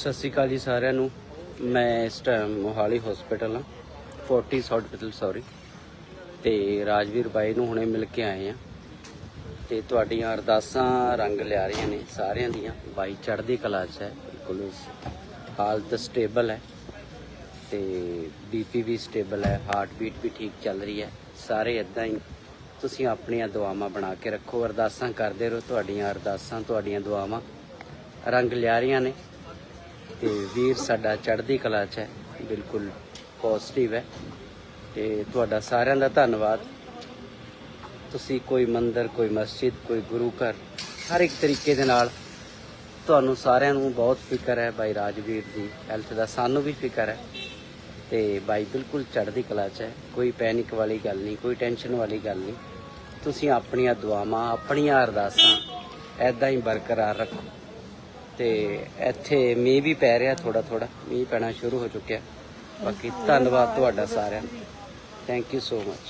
ਸਤਿ ਸ਼੍ਰੀ ਅਕਾਲ ਜੀ ਸਾਰਿਆਂ ਨੂੰ। ਮੈਂ ਇਸ ਟਾਈਮ ਮੋਹਾਲੀ ਹਸਪੀਟਲ ਹਾਂ। 40 ਹਸਪੀਟਲ ਸੌਰੀ ਤੇ ਰਾਜਵੀਰ ਬਾਈ ਨੂੰ ਹੁਣੇ ਮਿਲ ਕੇ ਆਏ ਆ ਤੇ ਤੁਹਾਡੀਆਂ ਅਰਦਾਸਾਂ ਰੰਗ ਲਿਆ ਰਹੀਆਂ ਨੇ ਸਾਰਿਆਂ ਦੀਆਂ। ਬਾਈ ਚੜ੍ਹਦੀ ਕਲਾ 'ਚ ਹੈ, ਬਿਲਕੁਲ ਹਾਲਤ ਸਟੇਬਲ ਹੈ। ਤੇ ਬੀਪੀ ਵੀ ਸਟੇਬਲ ਹੈ ਹਾਰਟ ਬੀਟ ਵੀ ਠੀਕ ਚੱਲ ਰਹੀ ਹੈ। ਸਾਰੇ ਇਦਾਂ ਹੀ ਤੁਸੀਂ ਆਪਣੀਆਂ ਦੁਆਵਾਂ ਬਣਾ ਕੇ ਰੱਖੋ। ਅਰਦਾਸਾਂ ਕਰਦੇ ਰਹੋ, ਤੁਹਾਡੀਆਂ ਅਰਦਾਸਾਂ, ਤੁਹਾਡੀਆਂ ਦੁਆਵਾਂ ਰੰਗ ਲਿਆ ਰਹੀਆਂ ਨੇ। ਤੇ ਵੀਰ ਸਾਡਾ ਚੜ੍ਹਦੀ ਕਲਾ 'ਚ ਹੈ, ਬਿਲਕੁਲ ਪੋਜ਼ਿਟਿਵ ਹੈ। ਤੇ ਤੁਹਾਡਾ ਸਾਰਿਆਂ ਦਾ ਧੰਨਵਾਦ। ਤੁਸੀਂ ਕੋਈ ਮੰਦਿਰ, ਕੋਈ ਮਸਜਿਦ, ਕੋਈ ਗੁਰੂ ਘਰ, ਹਰ ਇੱਕ ਤਰੀਕੇ ਦੇ ਨਾਲ ਤੁਹਾਨੂੰ ਸਾਰਿਆਂ ਨੂੰ ਬਹੁਤ ਫਿਕਰ ਹੈ। ਬਾਈ ਰਾਜਵੀਰ ਦੀ ਹੈਲਥ ਦਾ ਸਾਨੂੰ ਵੀ ਫਿਕਰ ਹੈ। ਤੇ ਬਾਈ ਬਿਲਕੁਲ ਚੜ੍ਹਦੀ ਕਲਾ 'ਚ ਹੈ। ਕੋਈ ਪੈਨਿਕ ਵਾਲੀ ਗੱਲ ਨਹੀਂ, ਕੋਈ ਟੈਨਸ਼ਨ ਵਾਲੀ ਗੱਲ ਨਹੀਂ। ਤੁਸੀਂ ਆਪਣੀਆਂ ਦੁਆਵਾਂ, ਆਪਣੀਆਂ ਅਰਦਾਸਾਂ ਐਦਾਂ ਹੀ ਬਰਕਰਾਰ ਰੱਖੋ। ਤੇ ਇੱਥੇ ਮੀਂਹ ਵੀ ਪੈ ਰਿਹਾ ਥੋੜਾ ਥੋੜਾ ਮੀਂਹ ਪੈਣਾ ਸ਼ੁਰੂ ਹੋ ਚੁੱਕਿਆ। ਬਾਕੀ ਧੰਨਵਾਦ ਤੁਹਾਡਾ ਸਾਰਿਆਂ ਦਾ। Thank you so much